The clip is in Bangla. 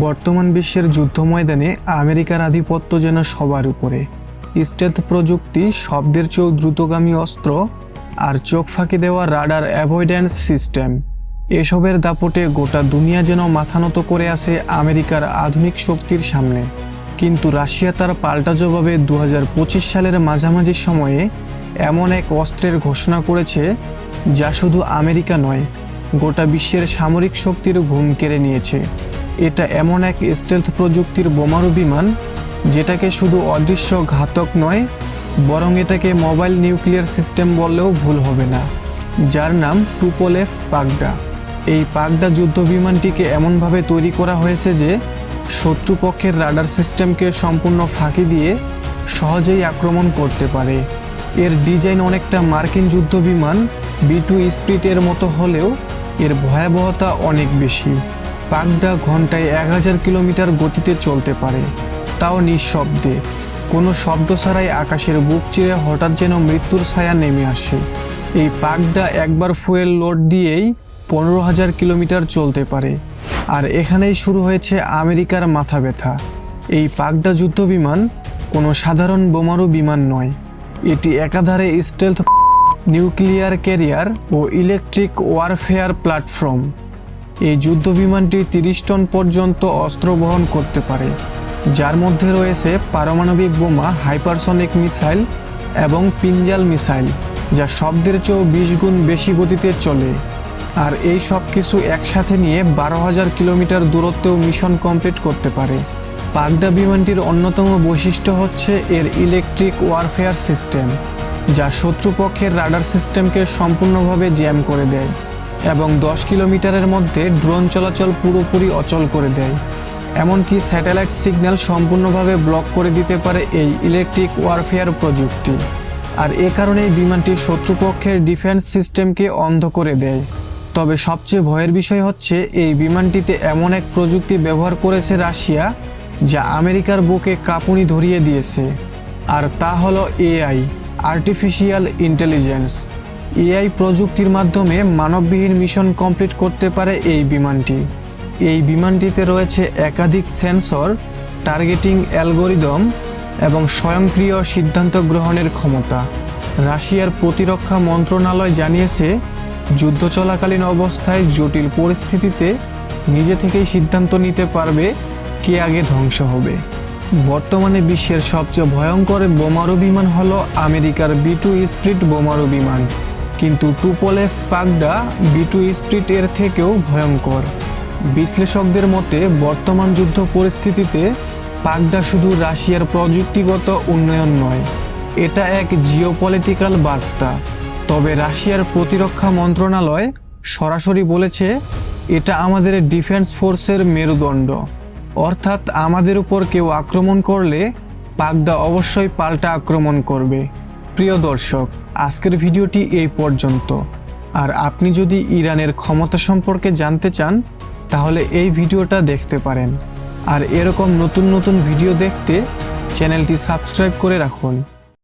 বর্তমান বিশ্বের যুদ্ধ ময়দানে আমেরিকার আধিপত্য যেন সবার উপরে। স্টেলথ প্রযুক্তি শব্দের চেয়েও দ্রুতগামী অস্ত্র আর চোখ ফাঁকি দেওয়া রাডার অ্যাভয়েডেন্স সিস্টেম। এসবের দাপটে গোটা দুনিয়া যেন মাথানত করে আছে আমেরিকার আধুনিক শক্তির সামনে। কিন্তু রাশিয়া তার পাল্টা জবাবে দু হাজার পঁচিশ সালের মাঝামাঝি সময়ে এমন এক অস্ত্রের ঘোষণা করেছে যা শুধু আমেরিকা নয়, গোটা বিশ্বের সামরিক শক্তির ঘুম কেড়ে নিয়েছে। এটা এমন এক স্টেলথ প্রযুক্তির বোমারু বিমান, যেটাকে শুধু অদৃশ্য ঘাতক নয়, বরং এটাকে মোবাইল নিউক্লিয়ার সিস্টেম বললেও ভুল হবে না, যার নাম টুপোলেফ পাগডা এই পাগডা যুদ্ধ বিমানটিকে এমনভাবে তৈরি করা হয়েছে যে, শত্রুপক্ষের রাডার সিস্টেমকে সম্পূর্ণ ফাঁকি দিয়ে সহজেই আক্রমণ করতে পারে। এর ডিজাইন অনেকটা মার্কিন যুদ্ধ বিমান বি টু স্প্রিটের মতো হলেও এর ভয়াবহতা অনেক বেশি। পাগডা ঘন্টায় এক হাজার কিলোমিটার গতিতে চলতে পারে। তাও নিঃশব্দে। কোনো শব্দ ছাড়াই আকাশের বুক চিরে হঠাৎ যেন মৃত্যুর ছায়া নেমে আসে। এই পাগডা একবার ফুয়েল লোড দিয়েই পনেরো হাজার কিলোমিটার চলতে পারে। আর এখানেই শুরু হয়েছে আমেরিকার মাথা ব্যথা। এই পাগডা যুদ্ধ বিমান কোনো সাধারণ বোমারু বিমান নয়। এটি একাধারে স্টেলথ নিউক্লিয়ার ক্যারিয়ার ও ইলেকট্রিক ওয়ারফেয়ার প্ল্যাটফর্ম এই যুদ্ধ বিমানটি তিরিশ টন পর্যন্ত অস্ত্র বহন করতে পারে। যার মধ্যে রয়েছে পারমাণবিক বোমা, হাইপারসনিক মিসাইল এবং পিঞ্জাল মিসাইল, যা শব্দের চেয়েও বিশ গুণ বেশি গতিতে চলে। আর এই সব কিছু একসাথে নিয়ে বারো হাজার কিলোমিটার দূরত্বেও মিশন কমপ্লিট করতে পারে। পাগডা বিমানটির অন্যতম বৈশিষ্ট্য হচ্ছে এর ইলেকট্রিক ওয়ারফেয়ার সিস্টেম, যা শত্রুপক্ষের রাডার সিস্টেমকে সম্পূর্ণভাবে জ্যাম করে দেয়। এবং দশ কিলোমিটারের মধ্যে ড্রোন চলাচল পুরোপুরি অচল করে দেয়। এমনকি স্যাটেলাইট সিগন্যাল সম্পূর্ণভাবে ব্লক করে দিতে পারে এই ইলেকট্রিক ওয়ারফেয়ার প্রযুক্তি। আর এ কারণেই বিমানটি শত্রুপক্ষের ডিফেন্স সিস্টেমকে অন্ধ করে দেয়। তবে সবচেয়ে ভয়ের বিষয় হচ্ছে, এই বিমানটিতে এমন এক প্রযুক্তি ব্যবহার করেছে রাশিয়া, যা আমেরিকার বুকে কাঁপুনি ধরিয়ে দিয়েছে। আর তা হলো এআই আর্টিফিশিয়াল ইন্টেলিজেন্স এআই প্রযুক্তির মাধ্যমে মানববিহীন মিশন কমপ্লিট করতে পারে এই বিমানটি। এই বিমানটিতে রয়েছে একাধিক সেন্সর, টার্গেটিং অ্যালগোরিদম এবং স্বয়ংক্রিয় সিদ্ধান্ত গ্রহণের ক্ষমতা। রাশিয়ার প্রতিরক্ষা মন্ত্রণালয় জানিয়েছে, যুদ্ধ চলাকালীন অবস্থায় জটিল পরিস্থিতিতে নিজে থেকেই সিদ্ধান্ত নিতে পারবে কে আগে ধ্বংস হবে। বর্তমানে বিশ্বের সবচেয়ে ভয়ঙ্কর বোমারু বিমান হলো আমেরিকার বি টু স্প্রিট বোমারু বিমান। কিন্তু টুপোলেফ পাগডা বিটু স্প্রিট এর থেকেও ভয়ঙ্কর। বিশ্লেষকদের মতে, বর্তমান যুদ্ধ পরিস্থিতিতে পাগডা শুধু রাশিয়ার প্রযুক্তিগত উন্নয়ন নয়, এটা এক জিওপলিটিক্যাল বার্তা। তবে রাশিয়ার প্রতিরক্ষা মন্ত্রণালয় সরাসরি বলেছে, এটা আমাদের ডিফেন্স ফোর্সের মেরুদণ্ড। অর্থাৎ আমাদের উপর কেউ আক্রমণ করলে পাগডা অবশ্যই পাল্টা আক্রমণ করবে। প্রিয় দর্শক আজকের ভিডিওটি এই পর্যন্ত। আর আপনি যদি ইরানের ক্ষমতা সম্পর্কে জানতে চান, তাহলে এই ভিডিওটা দেখতে পারেন। আর এরকম নতুন নতুন ভিডিও দেখতে চ্যানেলটি সাবস্ক্রাইব করে রাখুন।